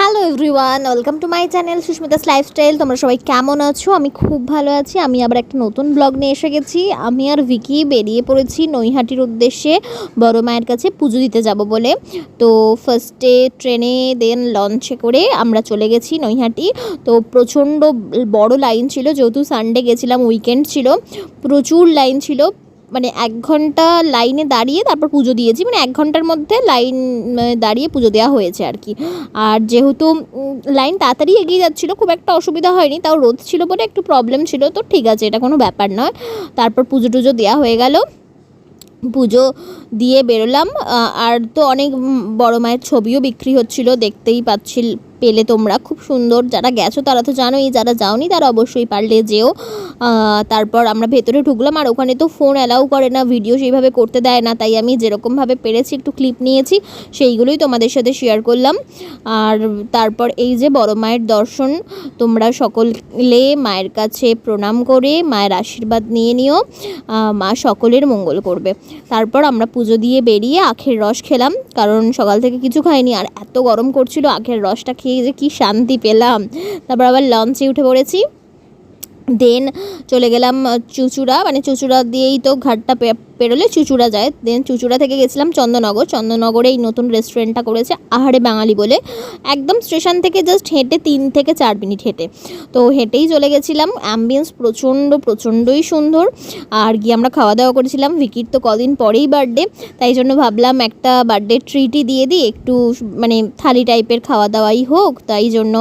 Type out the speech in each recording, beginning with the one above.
Hello everyone welcome to my channel Susmita's lifestyle তোমরা সবাই কেমন আছো? আমি খুব ভালো আছি। আমি আবার একটা নতুন ব্লগ নিয়ে এসে গেছি। আমি আর ভিকি বেরিয়ে পড়েছি নৈহাটির উদ্দেশ্যে বড় মায়ের কাছে পুজো দিতে যাব বলে। তো ফার্স্টে ট্রেনে দেন লঞ্চে করে আমরা চলে গেছি নৈহাটি। তো প্রচণ্ড বড় লাইন ছিল, যেহেতু সানডে গেছিলাম উইকেন্ড ছিল, প্রচুর লাইন ছিল। মানে এক ঘণ্টা লাইনে দাঁড়িয়ে তারপর পুজো দিয়েছি। মানে এক ঘণ্টার মধ্যে লাইন দাঁড়িয়ে পুজো দেওয়া হয়েছে আর কি। আর যেহেতু লাইন তাড়াতাড়ি এগিয়ে যাচ্ছিল, খুব একটা অসুবিধা হয়নি। তাও রোদ ছিল বলে একটু প্রবলেম ছিল, তো ঠিক আছে, এটা কোনো ব্যাপার নয়। তারপর পুজো টুজো দেওয়া হয়ে গেল। পুজো দিয়ে বেরোলাম। আর তো অনেক বড় মায়ের ছবিও বিক্রি হচ্ছিল, দেখতেই পাচ্ছিল পেলে তোমরা খুব সুন্দর। যারা গেছো তারা তো জানোই, যারা যাওনি তারা অবশ্যই পারলে যেও। তারপর আমরা ভেতরে ঢুকলাম আর ওখানে তো ফোন অ্যালাউ করে না ভিডিও সেইভাবে করতে দেয় না, তাই আমি যেরকমভাবে পেরেছি একটু ক্লিপ নিয়েছি, সেইগুলোই তোমাদের সাথে শেয়ার করলাম। আর তারপর এই যে বড় মায়ের দর্শন, তোমরা সকলে মায়ের কাছে প্রণাম করে, মায়ের আশীর্বাদ নিয়ে নিও মা সকলের মঙ্গল করবে। তারপর আমরা পুজো দিয়ে বেরিয়ে আখের রস খেলাম, কারণ সকাল থেকে কিছু খাইনি, আর এত গরম করছিল আখের রসটা খেয়ে যে কী শান্তি পেলাম। তারপর আবার লঞ্চে উঠে পড়েছি। দেন চলে গেলাম চুচুড়া। মানে চুচুড়া দিয়েই তো ঘাটটা পেরোলে চুচুড়া যায়। দেন চুচুড়া থেকে গেছিলাম চন্দননগর। চন্দননগরে এই নতুন রেস্টুরেন্টটা করেছে আহারে বাঙালি বলে। একদম স্টেশন থেকে জাস্ট হেঁটে তিন থেকে চার মিনিট হেঁটে। তো হেঁটেই চলে গেছিলাম। অ্যাম্বিয়েন্স প্রচণ্ড, প্রচণ্ডই সুন্দর। আর গিয়ে আমরা খাওয়া দাওয়া করেছিলাম। ভিকির তো কদিন পরেই বার্থডে তাই জন্য ভাবলাম একটা বার্থডে ট্রিটই দিয়ে দিই। একটু মানে থালি টাইপের খাওয়া দাওয়াই হোক। তাই জন্য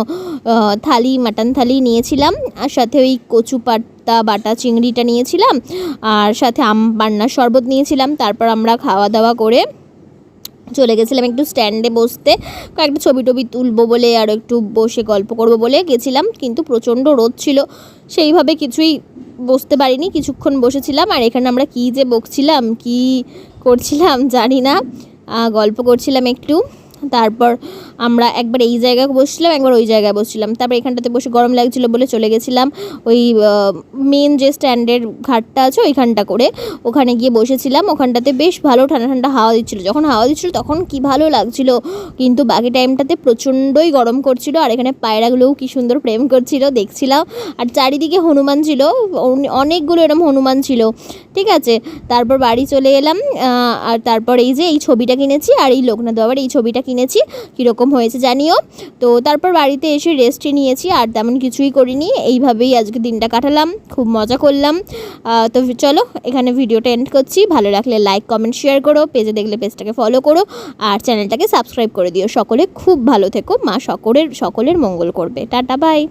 থালি মাটন থালি নিয়েছিলাম, আর সাথে ওই কচু পাতা, বাটা চিংড়িটা নিয়েছিলাম, আর সাথে আম পান্নার শরবত নিয়েছিলাম, তারপর আমরা খাওয়া দাওয়া করে চলে গেছিলাম একটু স্ট্যান্ডে বসতে, কয়েকটা ছবি টবি তুলবো বলে আর একটু বসে গল্প করব বলে গেছিলাম, কিন্তু প্রচণ্ড রোদ ছিল, সেইভাবে কিছুই বসতে পারিনি, কিছুক্ষণ বসেছিলাম, আর এখানে আমরা কী যে বকছিলাম, কি করছিলাম জানি না গল্প করছিলাম একটু, তারপর আমরা একবার এই জায়গায় বসছিলাম, একবার ওই জায়গায় বসছিলাম। তারপর এখানটাতে বসে গরম লাগছিল বলে চলে গেছিলাম। ওই মেন যে স্ট্যান্ডের ঘাটটা আছে ওইখানটা করে ওখানে গিয়ে বসেছিলাম। ওখানটাতে বেশ ভালো ঠান্ডা ঠান্ডা হাওয়া দিচ্ছিল। যখন হাওয়া দিচ্ছিল তখন কি ভালো লাগছিল, কিন্তু বাকি টাইমটাতে প্রচণ্ডই গরম করছিল আর এখানে পায়রাগুলোও কি সুন্দর প্রেম করছিল, দেখছিলাম। আর চারিদিকে হনুমান ছিল অনেকগুলো এরকম হনুমান ছিল। ঠিক আছে, তারপর বাড়ি চলে এলাম আর তারপর এই যে এই ছবিটা কিনেছি আর এই লোকনাথ বাবার এই ছবিটা কিনেছি। কীরকম হয়েছে জানিও। তো তারপর বাড়িতে এসে রেস্টে নিয়েছি, আর তেমন কিছুই করিনি। এইভাবেই আজকে দিনটা কাটালাম, খুব মজা করলাম। তো চলো, এখানে ভিডিওটা এন্ড করছি। ভালো লাগলে লাইক কমেন্ট শেয়ার করো, পেজে দেখলে পেজটাকে ফলো করো, আর চ্যানেলটাকে সাবস্ক্রাইব করে দিও। সকলে খুব ভালো থেকো, মা সকলের সকলের মঙ্গল করবে। Tata bye